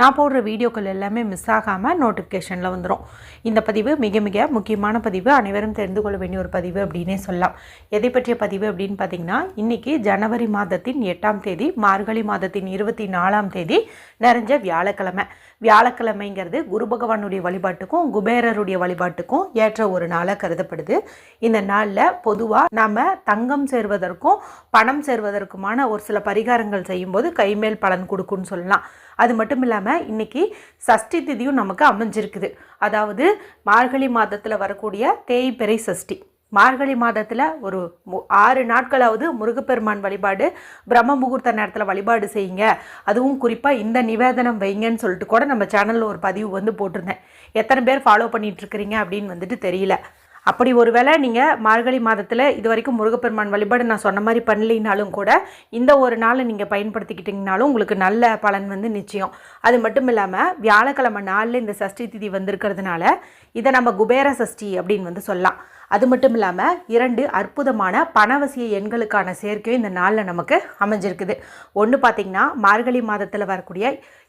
நான் போடுற வீடியோக்கள் எல்லாமே மிஸ் ஆகாமல் நோட்டிஃபிகேஷனில் வந்துடும் இந்த பதிவு மிக மிக முக்கியமான பதிவு. அனைவரும் தெரிந்து கொள்ள வேண்டிய ஒரு பதிவு அப்படின்னே சொல்லலாம். எதை பற்றிய பதிவு அப்படின்னு பார்த்தீங்கன்னா இன்றைக்கி ஜனவரி மாதத்தின் எட்டாம் தேதி மார்கழி மாதத்தின் இருபத்தி நாலாம் தேதி நிறைஞ்ச வியாழக்கிழமை. வியாழக்கிழமைங்கிறது குரு பகவானுடைய வழிபாட்டுக்கும் குபேரருடைய வழிபாட்டுக்கும் ஏற்ற ஒரு நாளாக கருதப்படுது. இந்த நாளில் பொதுவாக நாம் தங்கம் சேர்வதற்கும் பணம் சேர்வதற்குமான ஒரு சில பரிகாரங்கள் செய்யும்போது கைமேல் பலன் கொடுக்குன்னு சொல்லலாம். அது மட்டும் இல்லாமல் இன்றைக்கி சஷ்டி திதியும் நமக்கு அமைஞ்சிருக்குது. அதாவது மார்கழி மாதத்தில் வரக்கூடிய தேய்பிறை சஷ்டி. மார்கழி மாதத்தில் ஒரு மு- ஆறு நாட்களாவது முருகப்பெருமான் வழிபாடு பிரம்ம முகூர்த்த நேரத்தில் வழிபாடு செய்யுங்க. அதுவும் குறிப்பாக இந்த நிவேதனம் வைங்கன்னு சொல்லிட்டு கூட நம்ம சேனலில் ஒரு பதிவு வந்து போட்டிருந்தேன். எத்தனை பேர் ஃபாலோ பண்ணிகிட்ருக்கிறீங்க அப்படின்னு வந்துட்டு தெரியல. அப்படி ஒருவேளை நீங்கள் மார்கழி மாதத்தில் இது வரைக்கும் முருகப்பெருமான் வழிபாடு நான் சொன்ன மாதிரி பண்ணலினாலும் கூட இந்த ஒரு நாளை நீங்கள் பயன்படுத்திக்கிட்டிங்கனாலும் உங்களுக்கு நல்ல பலன் வந்து நிச்சயம். அது மட்டும் இல்லாமல் வியாழக்கிழமை நாளில் இந்த சஷ்டி திதி வந்திருக்கிறதுனால இதை நம்ம குபேர சஷ்டி அப்படின்னு வந்து சொல்லலாம். அது மட்டும் இல்லாமல் இரண்டு அற்புதமான பணவசிய எண்களுக்கான சேர்க்கையும் இந்த நாளில் நமக்கு அமைஞ்சிருக்குது. ஒன்று பார்த்திங்கன்னா மார்கழி மாதத்தில் வரக்கூடிய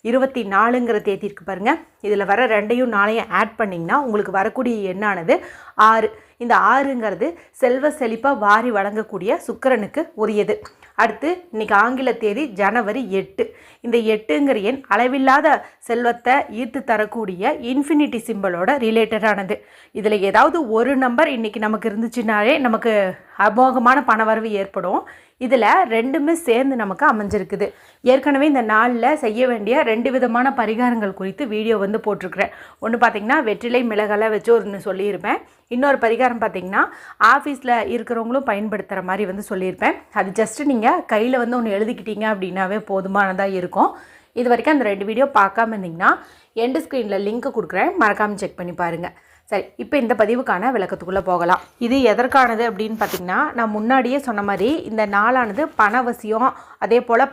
இருபத்தி நாலுங்கிற தேதி இருக்குது பாருங்கள் இதில் வர ரெண்டையும் நாளையும் ஆட் பண்ணிங்கன்னா உங்களுக்கு வரக்கூடிய எண்ணானது ஆறு. இந்த ஆறுங்கிறது செல்வ செழிப்பாக வாரி வழங்கக்கூடிய சுக்கிரனுக்கு உரியது. அடுத்து இன்னைக்கு ஆங்கில தேதி ஜனவரி எட்டு. இந்த எட்டுங்கிற எண் அளவில்லாத செல்வத்தை ஈர்த்து தரக்கூடிய இன்ஃபினிட்டி சிம்பிளோட ரிலேட்டடானது இதில் ஏதாவது ஒரு நம்பர் இன்றைக்கி நமக்கு இருந்துச்சுனாலே நமக்கு அமோகமான பணவரவு ஏற்படும். இதில் ரெண்டுமே சேர்ந்து நமக்கு அமைஞ்சிருக்குது. ஏற்கனவே இந்த நாளில் செய்ய வேண்டிய ரெண்டு விதமான பரிகாரங்கள் குறித்து வீடியோ வந்து போட்டிருக்கிறேன். ஒன்று பார்த்தீங்கன்னா வெற்றிலை மிளகெல்லாம் வச்சு ஒன்று சொல்லியிருப்பேன். இன்னொரு பரிகாரம் பார்த்தீங்கன்னா ஆஃபீஸில் இருக்கிறவங்களும் பயன்படுத்துகிற மாதிரி வந்து சொல்லியிருப்பேன். அது ஜஸ்ட்டு நீங்கள் கையில் வந்து ஒன்று எழுதிக்கிட்டீங்க அப்படின்னாவே போதுமானதாக இருக்கும். இது வரைக்கும் அந்த ரெண்டு வீடியோ பார்க்காம இருந்தீங்கன்னா எண்டு ஸ்க்ரீனில் லிங்க் கொடுக்குறேன். மறக்காமல் செக் பண்ணி பாருங்கள் சரி இப்போ இந்த பதிவுக்கான விளக்கத்துக்குள்ளே போகலாம். இது எதற்கானது அப்படின்னு பார்த்தீங்கன்னா நான் முன்னாடியே சொன்ன மாதிரி இந்த நாளானது பணவசியம் அதே போல்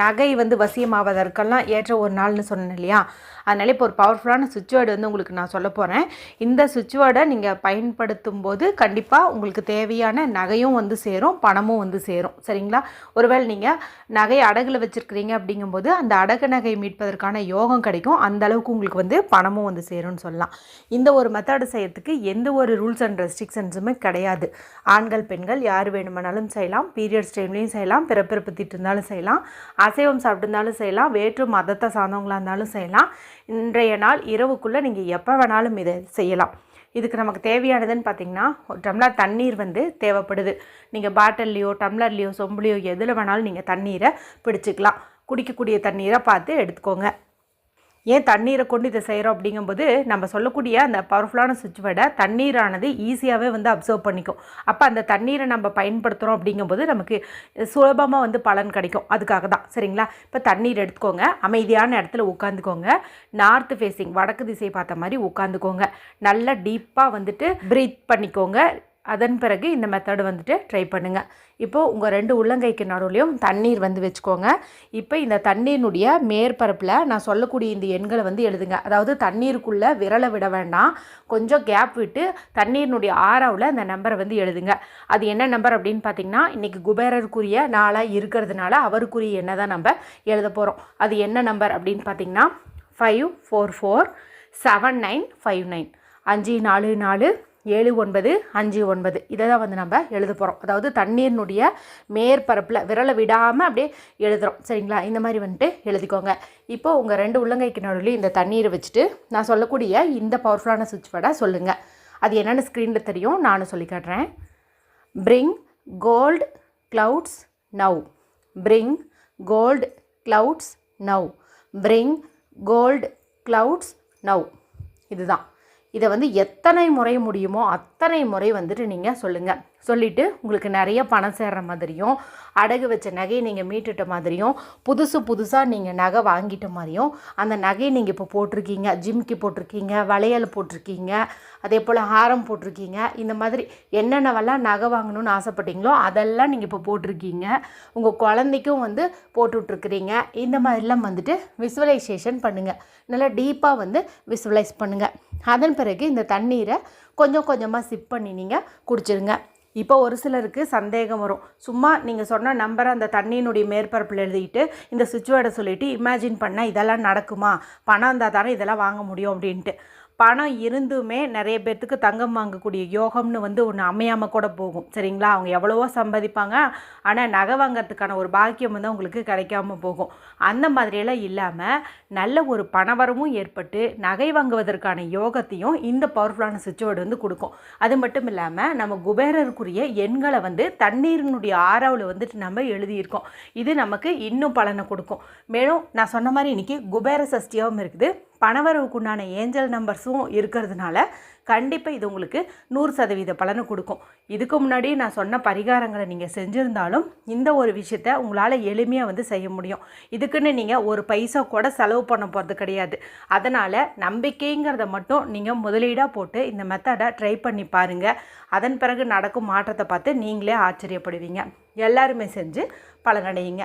நகை வந்து வசியமாவதற்கெல்லாம் ஏற்ற ஒரு நாள்னு சொன்னேன் இல்லையா? அதனால் இப்போ ஒரு பவர்ஃபுல்லான சுவிட்ச் வேர்டு வந்து உங்களுக்கு நான் சொல்ல போகிறேன் இந்த சுவிட்ச் வேர்டை நீங்கள் பயன்படுத்தும் போது கண்டிப்பாக உங்களுக்கு தேவையான நகையும் வந்து சேரும் பணமும் வந்து சேரும். சரிங்களா? ஒருவேளை நீங்கள் நகை அடகில் வச்சுருக்கிறீங்க அப்படிங்கும்போது அந்த அடகு நகை மீட்பதற்கான யோகம் கிடைக்கும். அந்த அளவுக்கு உங்களுக்கு வந்து பணமும் வந்து சேரும்னு சொல்லலாம். இந்த ஒரு மெத்தடு செய்யறதுக்கு எந்த ஒரு ரூல்ஸ் அண்ட் ரெஸ்ட்ரிக்ஷன்ஸுமே கிடையாது. ஆண்கள் பெண்கள் யார் வேணுமானாலும் செய்யலாம். பீரியட்ஸ் டைம்லேயும் செய்யலாம். பிறப்பிறப்பு திட்டு இருந்தாலும் செய்யலாம். அசைவம் சாப்பிட்டுருந்தாலும் செய்யலாம். வேற்று மதத்தை சார்ந்தவங்களாக இருந்தாலும் செய்யலாம். இன்றைய நாள் இரவுக்குள்ளே நீங்கள் எப்போ வேணாலும் இதை செய்யலாம். இதுக்கு நமக்கு தேவையானதுன்னு பார்த்தீங்கன்னா ஒரு டம்ளர் தண்ணீர் வந்து தேவைப்படுது. நீங்கள் பாட்டில்லையோ டம்ளர்லேயோ சொம்புலையோ எதில் வேணாலும் நீங்கள் தண்ணீரை பிடிச்சிக்கலாம். குடிக்கக்கூடிய தண்ணீரை பார்த்து எடுத்துக்கோங்க. ஏன் தண்ணீரை கொண்டு இதை செய்கிறோம் அப்படிங்கும்போது நம்ம சொல்லக்கூடிய அந்த பவர்ஃபுல்லான சுவிட்ச் வேர்டை தண்ணீரானது ஈஸியாகவே வந்து அப்சர்வ் பண்ணிக்கும். அப்போ அந்த தண்ணீரை நம்ம பயன்படுத்துகிறோம் அப்படிங்கும்போது நமக்கு சுலபமாக வந்து பலன் கிடைக்கும். அதுக்காக தான். சரிங்களா? இப்போ தண்ணீர் எடுத்துக்கோங்க. அமைதியான இடத்துல உட்காந்துக்கோங்க. நார்த் ஃபேஸிங் வடக்கு திசை பார்த்த மாதிரி உட்காந்துக்கோங்க. நல்லா டீப்பாக வந்துட்டு ப்ரீத் பண்ணிக்கோங்க. அதன் பிறகு இந்த மெத்தடு வந்துட்டு ட்ரை பண்ணுங்கள் இப்போது உங்கள் ரெண்டு உள்ளங்கைக்கு நடுவுலையும் தண்ணீர் வந்து வச்சுக்கோங்க. இப்போ இந்த தண்ணீரினுடைய மேற்பரப்பில் நான் சொல்லக்கூடிய இந்த எண்களை வந்து எழுதுங்க. அதாவது தண்ணீருக்குள்ளே விரலை விட வேண்டாம். கொஞ்சம் கேப் விட்டு தண்ணீரினுடைய ஆறாவில் அந்த நம்பரை வந்து எழுதுங்க. அது என்ன நம்பர் அப்படின்னு பார்த்தீங்கன்னா இன்றைக்கி குபேரருக்குரிய நாளாக இருக்கிறதுனால அவருக்குரிய எண்ணை தான் நம்ம எழுத போகிறோம் அது என்ன நம்பர் அப்படின்னு பார்த்தீங்கன்னா five four four seven nine five nine அஞ்சு நாலு நாலு ஏழு ஒன்பது அஞ்சு ஒன்பது. இதை தான் வந்து நம்ம எழுத போகிறோம் அதாவது தண்ணீரினுடைய மேற்பரப்பில் விரலை விடாமல் அப்படியே எழுதுகிறோம் சரிங்களா? இந்த மாதிரி வந்துட்டு எழுதிக்கோங்க. இப்போ உங்கள் ரெண்டு உள்ளங்கைக்கு நடுவில் இந்த தண்ணீரை வச்சுட்டு நான் சொல்லக்கூடிய இந்த பவர்ஃபுல்லான சுவிட்ச் வேர்டை சொல்லுங்கள் அது என்னென்னு ஸ்க்ரீனில் தெரியும். நானும் சொல்லி காட்டுறேன். Bring cold clouds now bring cold clouds now bring cold clouds now இதுதான். இதை வந்து எத்தனை முறை முடியுமோ அத்தனை முறை வந்துட்டு நீங்கள் சொல்லுங்கள் சொல்லிவிட்டு உங்களுக்கு நிறைய பணம் சேர்ற மாதிரியும் அடகு வச்ச நகையை நீங்கள் மீட்டுட்ட மாதிரியும் புதுசு புதுசாக நீங்கள் நகை வாங்கிட்ட மாதிரியும் அந்த நகையை நீங்கள் இப்போ போட்டிருக்கீங்க ஜிம்கி போட்டிருக்கீங்க வளையல் போட்டிருக்கீங்க அதே போல் ஹாரம் போட்டிருக்கீங்க இந்த மாதிரி என்னென்னவெல்லாம் நகை வாங்கணும்னு ஆசைப்பட்டீங்களோ அதெல்லாம் நீங்கள் இப்போ போட்டிருக்கீங்க. உங்கள் குழந்தைக்கும் வந்து போட்டு விட்ருக்குறீங்க இந்த மாதிரிலாம் வந்துட்டு விசுவலைசேஷன் பண்ணுங்கள் நல்லா டீப்பாக வந்து விசுவலைஸ் பண்ணுங்கள் அதன் பிறகு இந்த தண்ணீரை கொஞ்சம் கொஞ்சமாக சிப் பண்ணி நீங்கள் குடிச்சிருங்க. இப்போ ஒரு சிலருக்கு சந்தேகம் வரும். சும்மா நீங்கள் சொன்ன நம்பரை அந்த தண்ணியினுடைய மேற்பரப்பில் எழுதிட்டு இந்த சுவிட்ச் வேர்டை சொல்லிவிட்டு இமேஜின் பண்ணால் இதெல்லாம் நடக்குமா? பணம் இருந்தால் தானே இதெல்லாம் வாங்க முடியும் அப்படின்ட்டு. பணம் இருந்துமே நிறைய பேர்த்துக்கு தங்கம் வாங்கக்கூடிய யோகம்னு வந்து ஒன்று அமையாமல் கூட போகும். சரிங்களா? அவங்க எவ்வளவோ சம்பாதிப்பாங்க. ஆனால் நகை வாங்கிறதுக்கான ஒரு பாக்கியம் வந்து அவங்களுக்கு கிடைக்காம போகும். அந்த மாதிரியெல்லாம் இல்லாமல் நல்ல ஒரு பணவரமும் ஏற்பட்டு நகை வாங்குவதற்கான யோகத்தையும் இந்த பவர்ஃபுல்லான சுவிட்ச் வந்து கொடுக்கும். அது மட்டும் இல்லாமல் நம்ம குபேரருக்குரிய எண்களை வந்து தண்ணீரினுடைய ஆறாவில் வந்துட்டு நம்ம எழுதியிருக்கோம். இது நமக்கு இன்னும் பலனை கொடுக்கும். மேலும் நான் சொன்ன மாதிரி இன்றைக்கி குபேர சஷ்டியாகவும் இருக்குது. பணவரவுக்குண்டான ஏஞ்சல் நம்பர்ஸும் இருக்கிறதுனால கண்டிப்பாக இது உங்களுக்கு நூறு சதவீத பலனை கொடுக்கும். இதுக்கு முன்னாடி நான் சொன்ன பரிகாரங்களை நீங்கள் செஞ்சுருந்தாலும் இந்த ஒரு விஷயத்த உங்களால் எளிமையாக வந்து செய்ய முடியும். இதுக்குன்னு நீங்கள் ஒரு பைசா கூட செலவு பண்ண போகிறது கிடையாது. அதனால் நம்பிக்கைங்கிறத மட்டும் நீங்கள் முதலீடாக போட்டு இந்த மெத்தடை ட்ரை பண்ணி பாருங்கள் அதன் பிறகு நடக்கும் மாற்றத்தை பார்த்து நீங்களே ஆச்சரியப்படுவீங்க. எல்லாருமே செஞ்சு பலனடையுங்க.